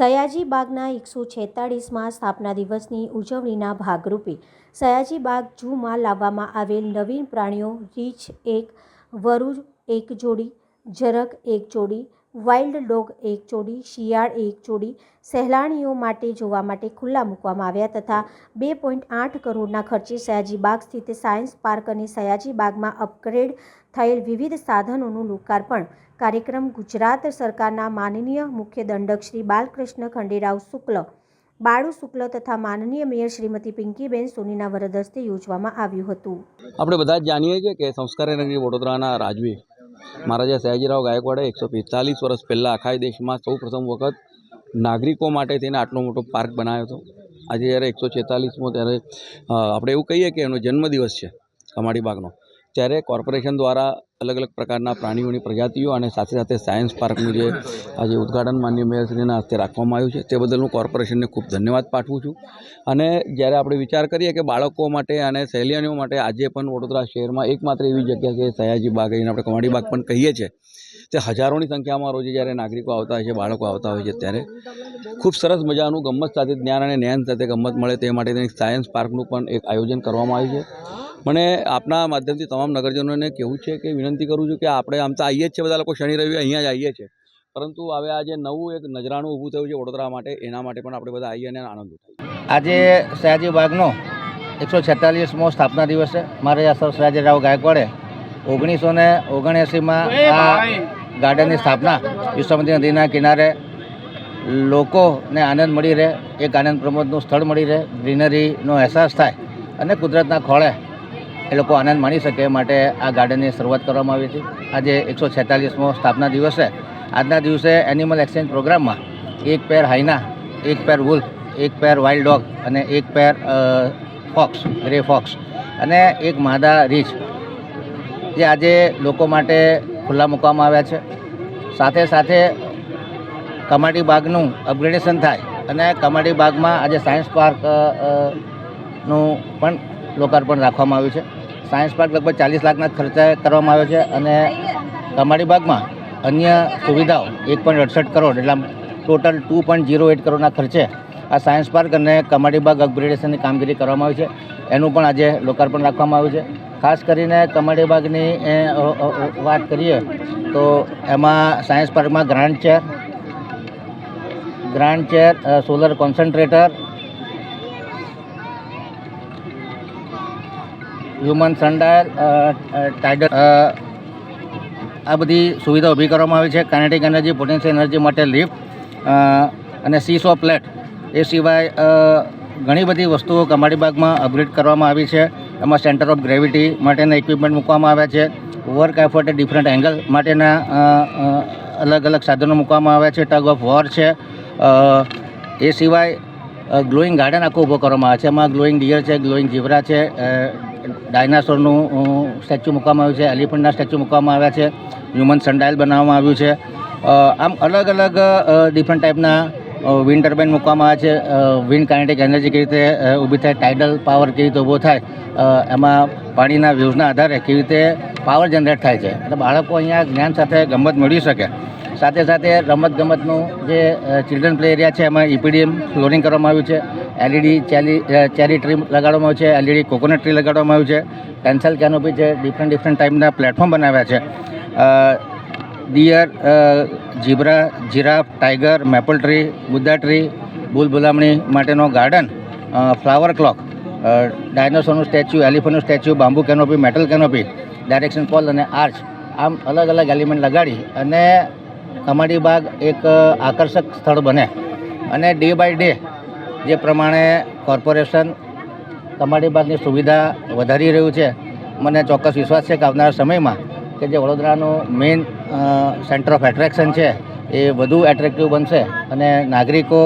સયાજી બાગના એકસો છેતાળીસમાં સ્થાપના દિવસની ઉજવણીના ભાગરૂપે સયાજી બાગ ઝૂમાં લાવવામાં આવેલ નવીન પ્રાણીઓ રીંછ એક વરુ એક જોડી, જરક એક જોડી વાઇલ્ડ ડોગ એક જોડી શિયાળ એક જોડી સહેલાણીઓ માટે જોવા માટે ખુલ્લા મૂકવામાં આવ્યા તથા બે પોઈન્ટ આઠ કરોડના ખર્ચે સયાજી બાગ સ્થિત સાયન્સ પાર્ક અને સયાજી બાગમાં અપગ્રેડ થયેલ વિવિધ સાધનોનું લોકાર્પણ. કાર્યક્રમ ગુજરાત સરકારના માનનીય મુખ્ય દંડક શ્રી બાલકૃષ્ણ ખંડેરાવ શુક્લ, બાળુ શુક્લ તથા માનનીય મેયર શ્રીમતી પિંકીબેન સોનીના વરદ હસ્તે યોજવામાં આવ્યું હતું. આપણે બધા જાણીએ છીએ કે સંસ્કારી નગરી વડોદરાના રાજવી મહારાજા સયાજીરાવ ગાયકવાડે એકસો પિસ્તાલીસ વર્ષ પહેલાં આખા દેશમાં સૌ પ્રથમ વખત નાગરિકો માટે થઈને આટલો મોટો પાર્ક બનાવ્યો હતો. આજે જ્યારે એકસો છેતાલીસમો ત્યારે આપણે એવું કહીએ કે એનો જન્મદિવસ છે કમાડી બાગનો. ત્યારે કોર્પોરેશન દ્વારા અલગ અલગ પ્રકારના પ્રાણીઓની પ્રજાતિઓ અને સાથે સાથે સાયન્સ પાર્કનું જે આજે ઉદ્ઘાટન માન્ય મેયરશ્રીના હસ્તે રાખવામાં આવ્યું છે, તે બદલ હું કોર્પોરેશનને ખૂબ ધન્યવાદ પાઠવું છું. અને જ્યારે આપણે વિચાર કરીએ કે બાળકો માટે અને સહેલિયાણીઓ માટે આજે પણ વડોદરા શહેરમાં એકમાત્ર એવી જગ્યા કે સયાજી બાગ એને આપણે કમાડી બાગ પણ કહીએ છીએ, તે હજારોની સંખ્યામાં રોજે જ્યારે નાગરિકો આવતા હોય છે, બાળકો આવતા હોય છે, ત્યારે ખૂબ સરસ મજાનું ગમત સાથે, જ્ઞાન અને જ્ઞાન સાથે ગમત મળે તે માટે સાયન્સ પાર્કનું પણ એક આયોજન કરવામાં આવ્યું છે. મને આપના માધ્યમથી તમામ નગરજનોને કહેવું છે કે વિનંતી કરું છું કે આપણે આમ તો આવીએ જ છે બધા લોકો શનિ રવિ અહીંયા જ આવીએ છીએ. પરંતુ હવે આજે નવું એક નજરાણું ઊભું થયું છે વડોદરા માટે એના માટે પણ આપણે બધા આવીએ અને આનંદ ઉઠાવીએ આજે સયાજી બાગનો એકસો છેતાલીસમો સ્થાપના દિવસ છે. આ સર સયાજીરાવ ગાયકવાડે ઓગણીસો ને ઓગણએંસીમાં આ ગાર્ડનની સ્થાપના વિશ્વમતી નદીના કિનારે લોકોને આનંદ મળી રહે એક આનંદ પ્રમોદનું સ્થળ મળી રહે ગ્રીનરીનો અહેસાસ થાય અને કુદરતના ખોળે એ લોકો આનંદ માણી શકે માટે આ ગાર્ડનની શરૂઆત કરવામાં આવી હતી. આજે એકસો છેતાલીસમો સ્થાપના દિવસ છે. આજના દિવસે એનિમલ એક્સચેન્જ પ્રોગ્રામમાં એક પેર હાઈના એક પેર વુલ્ફ એક પેર વાઇલ્ડ ડોગ અને એક પેર ફોક્સ ગ્રે ફોક્સ અને એક માદા રીછ જે આજે લોકો માટે ખુલ્લા મૂકવામાં આવ્યા છે. સાથે સાથે કમાટી બાગનું અપગ્રેડેશન થાય અને કમાટી બાગમાં આજે સાયન્સ પાર્કનું પણ લોકાર્પણ રાખવામાં આવ્યું છે. સાયન્સ પાર્ક લગભગ ચાલીસ લાખના ખર્ચે કરવામાં આવ્યો છે અને કમાડી બાગમાં અન્ય સુવિધાઓ એક પોઈન્ટ અડસઠ કરોડ એટલે total two point zero eight કરોડના ખર્ચે આ સાયન્સ પાર્ક અને કમાડી બાગ અપગ્રેડેશનની કામગીરી કરવામાં આવી છે. એનું પણ આજે લોકાર્પણ રાખવામાં આવ્યું છે. ખાસ કરીને કમાડી બાગની વાત કરીએ તો એમાં સાયન્સ પાર્કમાં grand chair grand chair solar concentrator human sundial ટાઈડર આ બધી સુવિધા ઊભી કરવામાં આવી છે. કાઇનેટિક એનર્જી, પોટેન્શિયલ એનર્જી માટે લિફ્ટ અને સીસો પ્લેટ એ સિવાય ઘણી બધી વસ્તુઓ કમાડી બાગમાં અપગ્રેડ કરવામાં આવી છે. એમાં સેન્ટર ઓફ ગ્રેવિટી માટેના ઇક્વિપમેન્ટ મૂકવામાં આવ્યા છે. વર્ક એફર્ટ ડિફરન્ટ એંગલ માટેના અલગ અલગ સાધનો મૂકવામાં આવ્યા છે. ટગ ઓફ વોર છે. એ સિવાય ગ્લોઈંગ ગાર્ડન આખું ઊભો કરવામાં આવે છે. એમાં ગ્લોઈંગ ડિયર છે, ગ્લોઈંગ જીવરા છે ડાયનાસોરનું સ્ટેચ્યુ મૂકવામાં આવ્યું છે, એલિફન્ટના સ્ટેચ્યુ મૂકવામાં આવ્યા છે, હ્યુમન સનડાયલ બનાવવામાં આવ્યું છે. આમ અલગ અલગ ડિફરન્ટ ટાઈપના વિન્ડ ટર્બાઇન મૂકવામાં આવે છે. વિન્ડ કાઇનેટિક એનર્જી કેવી રીતે ઊભી થાય, ટાઇડલ પાવર કેવી રીતે ઊભો થાય એમાં પાણીના વ્યૂઝના આધારે કેવી રીતે પાવર જનરેટ થાય છે. એટલે બાળકો અહીંયા જ્ઞાન સાથે ગમત મેળવી શકે. સાથે સાથે રમત ગમતનું જે ચિલ્ડ્રન પ્લે એરિયા છે, એમાં ઇપીડીએમ ફ્લોરિંગ કરવામાં આવ્યું છે એલઈડી ચેલી ચેરી ટ્રી લગાડવામાં આવ્યું છે એલઈડી કોકોનટ ટ્રી લગાડવામાં આવ્યું છે પેન્સલ કેનોપી છે ડિફરન્ટ ડિફરન્ટ ટાઈપના પ્લેટફોર્મ બનાવ્યા છે. Deer zebra giraffe tiger maple tree Buddha tree bull માટેનો ગાર્ડન ફ્લાવર ક્લોક ડાયનોસોરનું statue એલિફન્ટનું statue bamboo canopy metal canopy direction pole અને આર્ચ આમ અલગ અલગ એલિમેન્ટ લગાડી અને કમાડી બાગ એક આકર્ષક સ્થળ બને. અને ડે બાય ડે જે પ્રમાણે કોર્પોરેશન કમાડી બાગની સુવિધા વધારી રહ્યું છે. મને ચોક્કસ વિશ્વાસ છે કે આવનારા સમયમાં કે જે વડોદરાનું મેઇન સેન્ટર ઓફ એટ્રેક્શન છે એ વધુ એટ્રેક્ટિવ બનશે અને નાગરિકો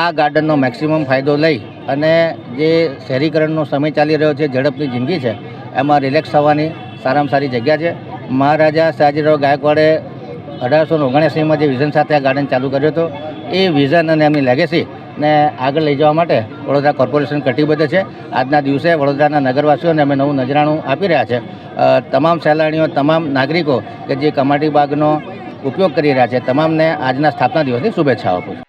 આ ગાર્ડનનો મેક્સિમમ ફાયદો લઈ અને જે શહેરીકરણનો સમય ચાલી રહ્યો છે ઝડપની જિંદગી છે, એમાં રિલેક્સ થવાની સારામાં સારી જગ્યા છે. મહારાજા સયાજીરાવ ગાયકવાડે અઢારસો ઓગણએંસીમાં જે વિઝન સાથે આ ગાર્ડન ચાલુ કર્યો હતો, એ વિઝન અને એમની લેગેસી ને આગળ લઈ જવા માટે વડોદરા કોર્પોરેશન કટિબદ્ધ છે. આજના દિવસે વડોદરાના નગરવાસીઓને અમે નવું નજરાણું આપી રહ્યા છે. તમામ સહેલાણીઓ, તમામ નાગરિકો કે જે કમાટી બાગનો ઉપયોગ કરી રહ્યા છે, તમામને આજના સ્થાપના દિવસની શુભેચ્છાઓ આપું છું.